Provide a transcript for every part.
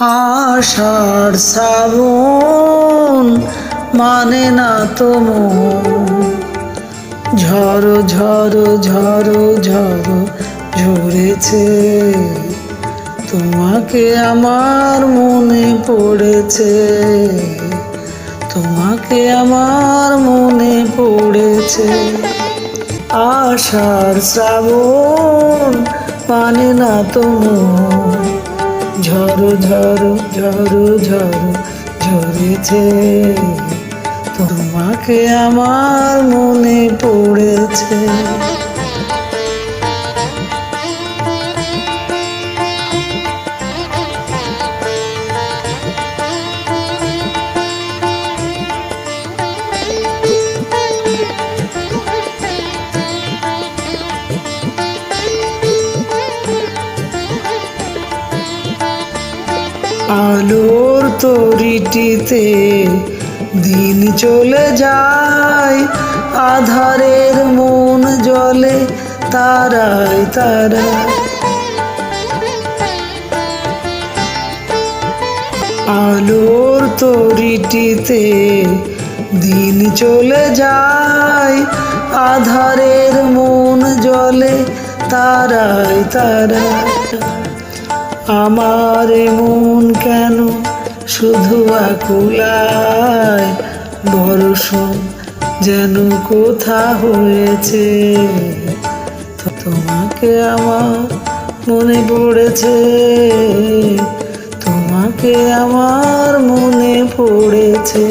আষাঢ় শ্রাবণ মানে না তো ঝড়ো ঝড়ো ঝড়ো ঝড়ো ঝরেছে। তোমাকে আমার মনে পড়েছে। তোমাকে আমার মনে পড়েছে। আষাঢ় শ্রাবণ মানে না তো ঝড়ো ঝড়ো ঝড়ো ঝড়ো ঝরেছে। তোমাকে আমার মনে পড়েছে। আলোর তরিটিতে দিন চলে যায়, আধারের মন জলে তারায় তারা আলোর তরিটিতে দিন চলে যায়, আধারের মন জলে তারায় তারা আমার মন কেন শুধু আকুলায়? বর্ষণ যেন কোথা হয়েছে? তোমাকে আমার মনে পড়েছে, তোমাকে আমার মনে পড়েছে।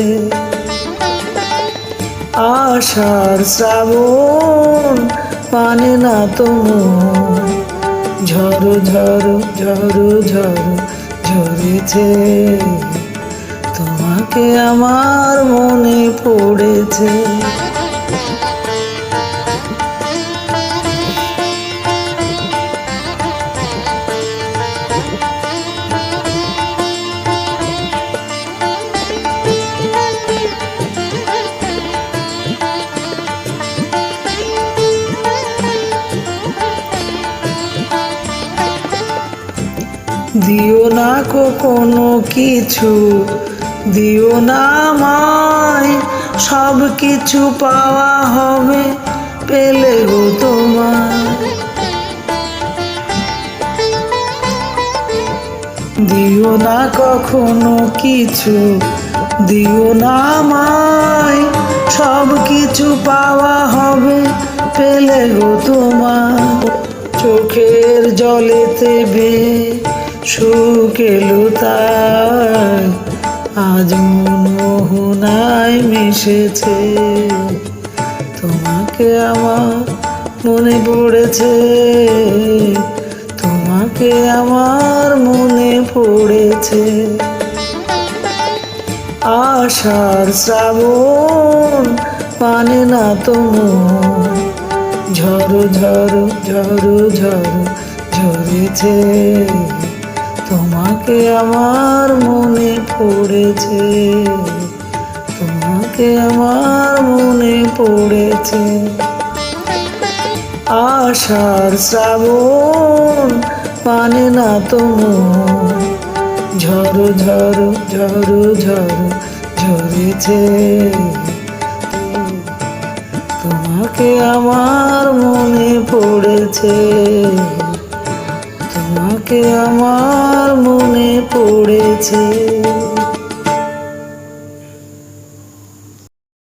আশার শ্রাবণ মানে না তো মন ঝড়ো ঝড়ো ঝড়ো ঝড়ো ঝরেছে। তোমাকে আমার মনে পড়েছে। দিও না কোনো কিছু, দিও না মায় সব কিছু পাওয়া হবে পেলে গো তোমার দিও না কখনো কিছু, দিও না মায় সব কিছু পাওয়া হবে পেলে গো তোমার চোখের জলেতে শুকেলো তাই। আজ মন মোহনায় মিশেছে। তোমাকে আমার মনে পড়েছে। তোমাকে আমার মনে পড়েছে। আষাঢ় শ্রাবণ মানে না তো মন। ঝড়ো ঝড়ো ঝড়ো ঝড়ো ঝরেছে তোমাকে আমার মনে পড়েছে, তোমাকে আমার মনে পড়েছে। আষাঢ় শ্রাবণ মানে না তো মন, ঝড়ো ঝড়ো ঝড়ো ঝড়ো, ঝরেছে। তোমাকে আমার মনে পড়েছে। আমার মনে পড়েছে।